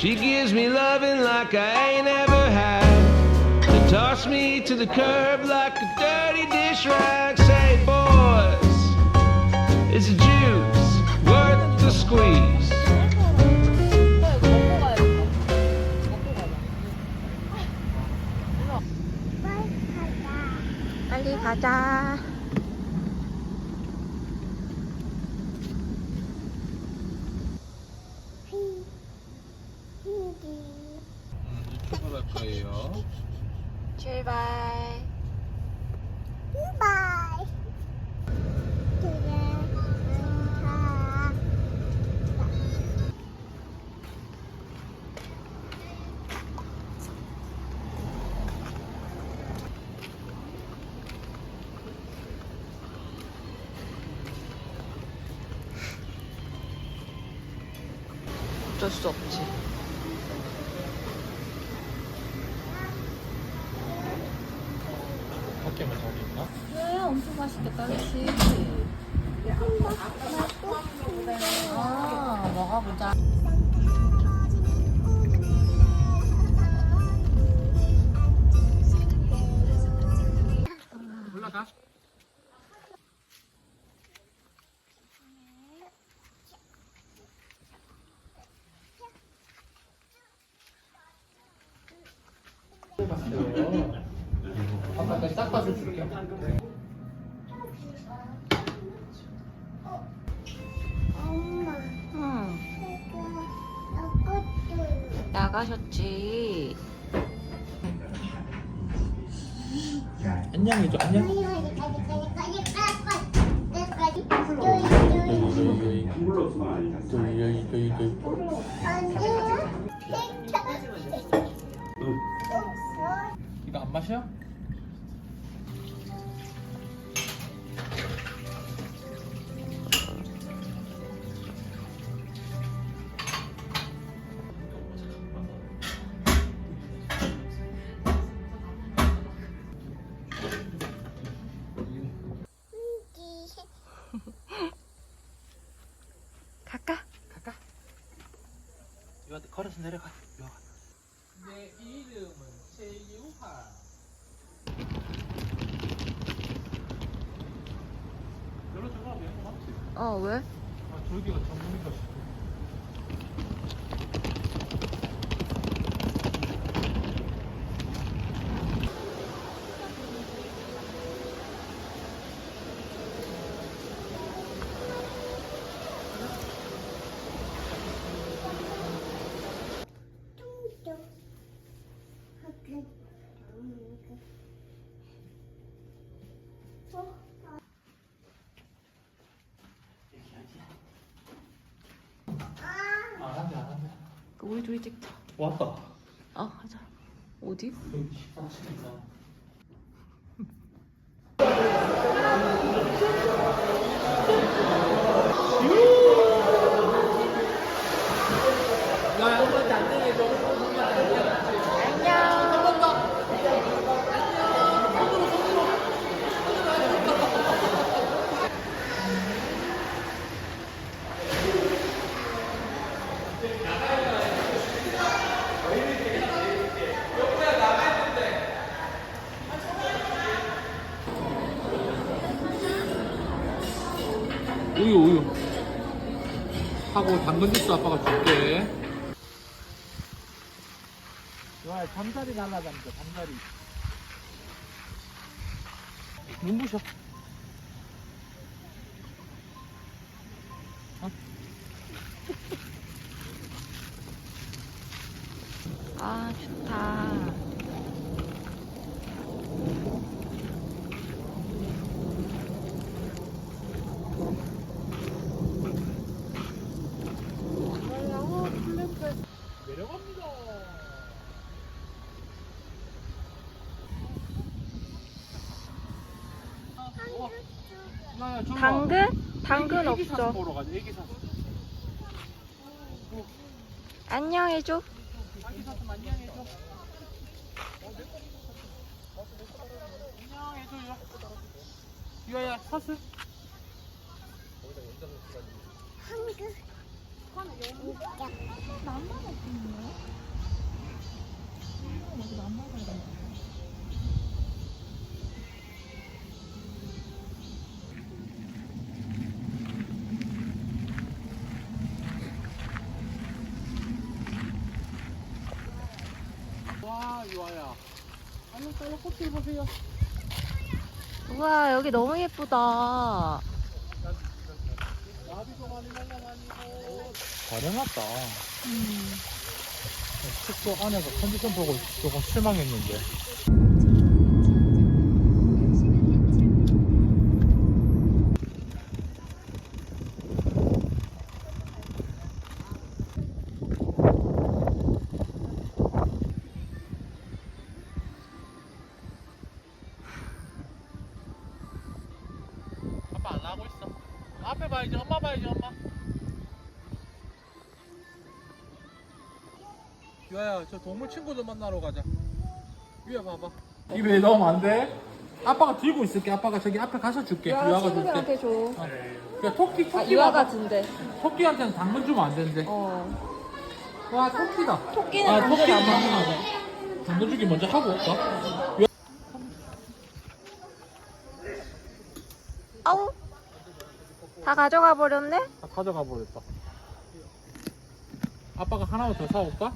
She gives me loving like I ain't ever had. To toss me to the curb like a dirty dish rag. Say, boys, it's a juice worth the squeeze. Andy, 출발. Bye. 어쩔 수 없지. 밖에만 저기 있나? 왜 엄청 맛있겠다, 그치? 아, 먹어보자. 올라가. 나가셨지. 안녕해줘, 안녕. 이거 안 마셔? 이거 걸어서 내려가. 이리 와. 내 이름은 최유하. 거 맞지? 어, 왜? 아, 졸기가 전문인가 싶 우리 둘이 찍자. 왔다. 어, 가자. 어디? 여기 식당집 있다. 우유 우유 하고 당근 주스 아빠가 줄게. 와 잠자리 날라다니까 잠자리. 눈부셔. 아, 나야 저거 당근? 당근 애기 사슴 없어. 보러 가자 애기 사슴 안녕해줘. 아기 사슴 안녕해줘. 안녕해줘요. 유아야 사슴 한국 와 딸로 꽃들 보세요 우와 여기 너무 예쁘다. 나비도 많이 날라다니고 잘 해놨다 음. 숙소 안에서 컨디션 보고 조금 실망했는데 안 나가고 있어 앞에 봐야지 엄마 봐야지 엄마 유아야 저 동물 친구들 만나러 가자 유아 봐봐 입에 넣으면 안 돼? 아빠가 들고 있을게 아빠가 저기 앞에 가서 줄게 유아가 줄게 친구들한테 줘. 어. 야 토끼 아 토끼 유아가. 준대. 토끼한테는 당근 주면 안 되는데 어. 와 토끼다 토끼는 아안 당근 먹는 하자 당근 주기 먼저 하고 올까? 아우. 다 가져가 버렸네? 다 가져가 버렸다. 아빠가 하나만 더 사올까?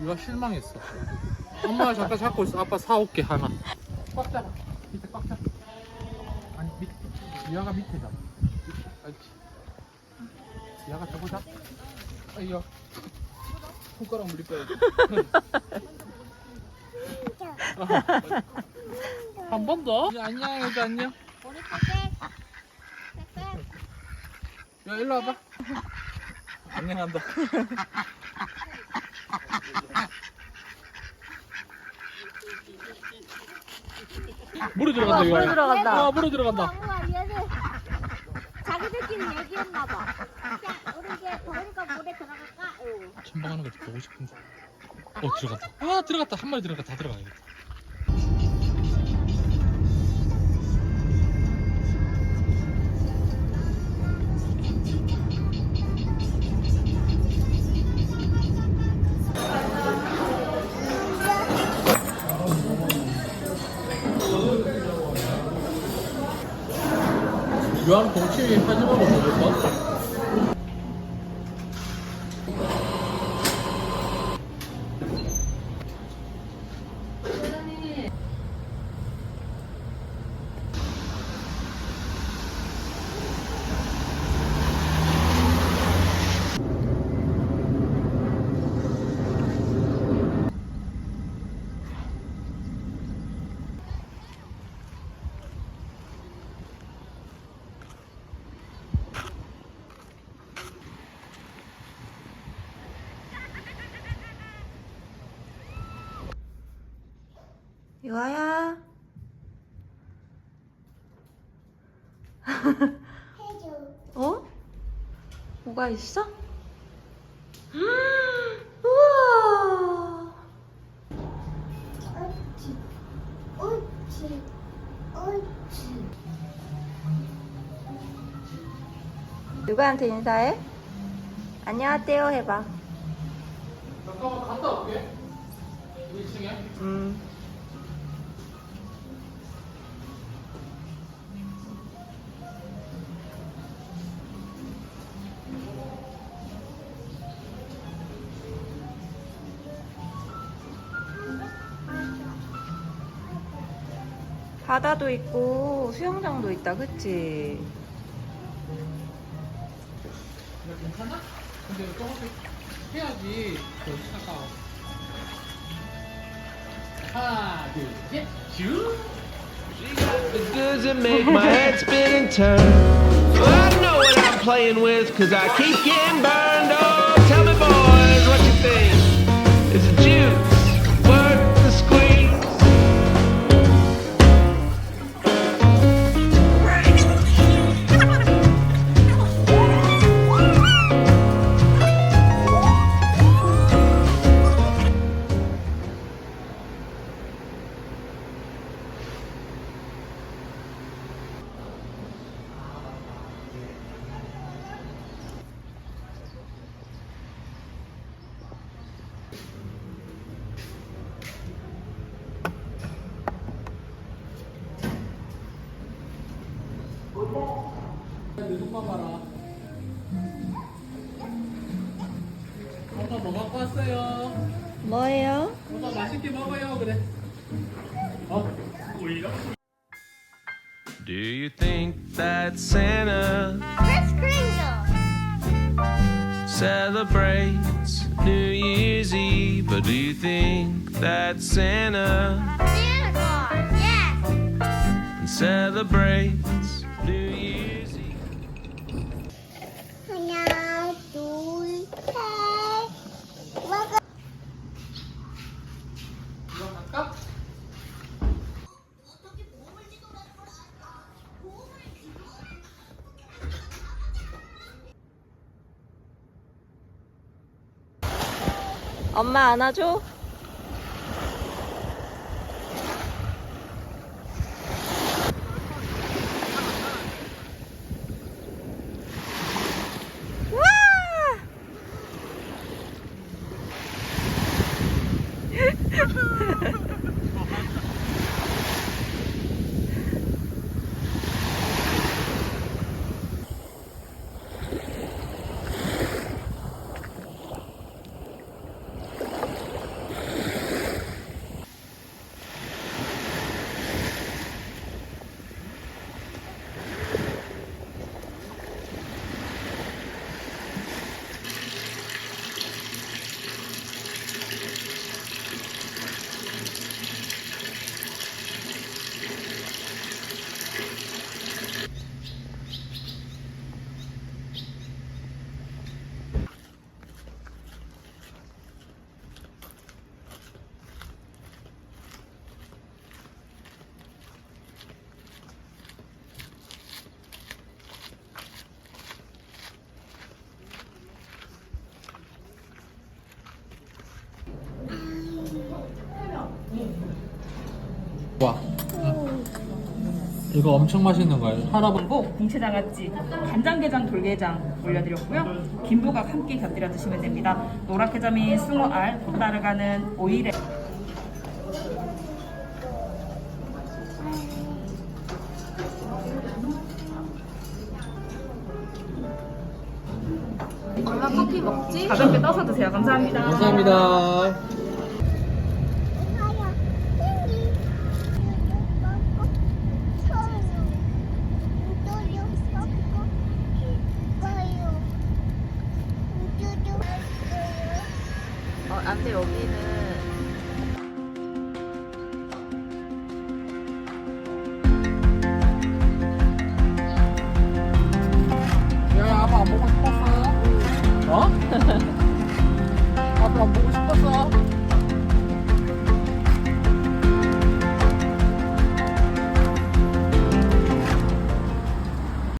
유아 실망했어. 엄마가 잠깐 잡고 있어. 아빠 사올게 하나. 꽉 잡아. 밑에 꽉 잡아. 아니 밑 유아가 밑에 잡아 알지 유아가 저거 잡 아이야. 손가락 물릴 거야 한 번 더? 안녕 해도 안녕 야 일로 와봐. 안녕한다. 물에 들어간다 우와, 이거. 물에 들어간다. 아 물에 들어간다. 자기들끼리 얘기했나 봐. 자, 우리 이제 더우니까 물에 들어갈까? 응. 천방하는 거 보고 싶은데 어 들어갔다. 아 들어갔다. 한 마리 들어갔다. 다 들어가야겠다 유한 동치 한번 보여줄까? 유아야. 해줘. 어? 뭐가 있어? 우와. 옳지. 옳지. 옳지. 누구한테 인사해? 안녕하세요 해봐. 잠깐만 갔다 올게 1층에 음. 바다도 있고 수영장도 있다, 그치? 이거 괜찮아? 근데 이거 조금씩 해야지 더 차가워 하나 둘셋 쭉! Goods that make my head spin and turn. I know what I'm playing with, cause I keep getting burned. Oh, 엄마 봐라. 엄마 뭐 갖고 왔어요? 뭐예요? 엄마 맛있게 먹어요. 그래. 어? Do you think that Santa Kris Kringle. celebrates New Year's Eve? Or do you think that Santa Santa Claus. Yes. celebrates New Year's Eve? 하나, 둘, 셋. 먹어. 이거 갈까? 엄마 안아줘? 와! 와. 이거 엄청 맛있는 거예요. 할아버지. 그리고 공채장아찌, 간장게장, 돌게장 올려드렸고요. 김부각 함께 곁들여 드시면 됩니다. 노랗게 점이 숭어 알, 콧다르 가는 오일에 엄마 커피 먹지? 가볍게 떠서 드세요. 감사합니다. 감사합니다. 어, 안돼 여기는